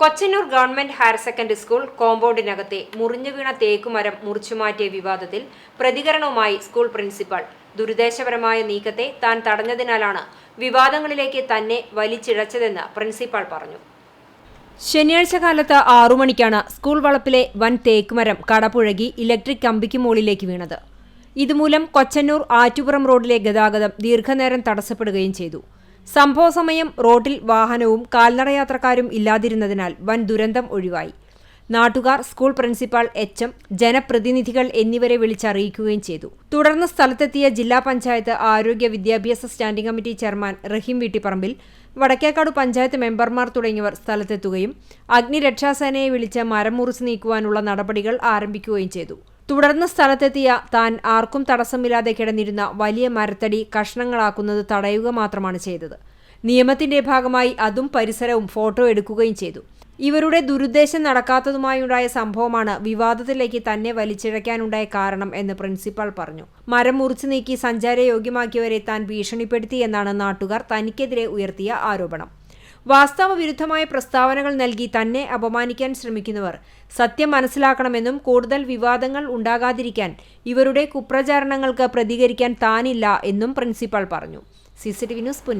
Kochannur government higher secondary school കോമ്പൗണ്ടിനകത്തെ മുറിഞ്ഞു വീണ തേക്കുമരം മുറിച്ചുമാറ്റിയ വിവാദത്തിൽ പ്രതികരണവുമായി സ്കൂൾ പ്രിൻസിപ്പൽ ദുരുദ്ദേശപരമായ നീക്കത്തെ താൻ തടഞ്ഞതിനാലാണ് വിവാദങ്ങളിലേക്ക് തന്നെ വലിച്ചിഴച്ചതെന്ന് പ്രിൻസിപ്പൽ പറഞ്ഞു. ശനിയാഴ്ച കാലത്ത് ആറു മണിക്കാണ് സ്കൂൾ വളപ്പിലെ വൻ തേക്കുമരം കടപുഴകി ഇലക്ട്രിക് കമ്പിക്ക് മുകളിലേക്ക് വീണത്. ഇതുമൂലം കൊച്ചന്നൂർ ആറ്റുപുറം റോഡിലെ ഗതാഗതം ദീർഘനേരം തടസ്സപ്പെടുകയും ചെയ്തു. സംഭവ സമയം റോഡിൽ വാഹനവും കാൽനടയാത്രക്കാരും ഇല്ലാതിരുന്നതിനാൽ വൻ ദുരന്തം ഒഴിവായി. നാട്ടുകാർ സ്കൂൾ പ്രിൻസിപ്പാൾ എച്ച് എം ജനപ്രതിനിധികൾ എന്നിവരെ വിളിച്ചറിയിക്കുകയും ചെയ്തു. തുടർന്ന് സ്ഥലത്തെത്തിയ ജില്ലാ പഞ്ചായത്ത് ആരോഗ്യ വിദ്യാഭ്യാസ standing committee chairman Rahim Veettipparambil Vadakkekad panchayat മെമ്പർമാർ തുടങ്ങിയവർ സ്ഥലത്തെത്തുകയും അഗ്നിരക്ഷാസേനയെ വിളിച്ച് മരം മുറിച്ച് നീക്കുവാനുള്ള നടപടികൾ ആരംഭിക്കുകയും ചെയ്തു. തുടർന്ന് സ്ഥലത്തെത്തിയ താൻ ആർക്കും തടസ്സമില്ലാതെ കിടന്നിരുന്ന വലിയ മരത്തടി കഷ്ണങ്ങളാക്കുന്നത് തടയുക മാത്രമാണ് ചെയ്തത്. നിയമത്തിന്റെ ഭാഗമായി അതും പരിസരവും ഫോട്ടോ എടുക്കുകയും ചെയ്തു. ഇവരുടെ ദുരുദ്ദേശം നടക്കാത്തതുമായുണ്ടായ സംഭവമാണ് വിവാദത്തിലേക്ക് തന്നെ വലിച്ചിഴയ്ക്കാനുണ്ടായ കാരണം എന്ന് പ്രിൻസിപ്പാൾ പറഞ്ഞു. മരം മുറിച്ചു നീക്കി സഞ്ചാരയോഗ്യമാക്കിയവരെ താൻ ഭീഷണിപ്പെടുത്തി എന്നാണ് നാട്ടുകാർ തനിക്കെതിരെ ഉയർത്തിയ ആരോപണം. വാസ്തവ വിരുദ്ധമായ പ്രസ്താവനകൾ നൽകി തന്നെ അപമാനിക്കാൻ ശ്രമിക്കുന്നവർ. സത്യം മനസ്സിലാക്കണമെന്നും കൂടുതൽ വിവാദങ്ങൾ ഉണ്ടാകാതിരിക്കാൻ ഇവരുടെ കുപ്രചാരണങ്ങൾക്ക് പ്രതികരിക്കാൻ താനില്ല എന്നും പ്രിൻസിപ്പാൾ പറഞ്ഞു. CCTV news പുന്നേ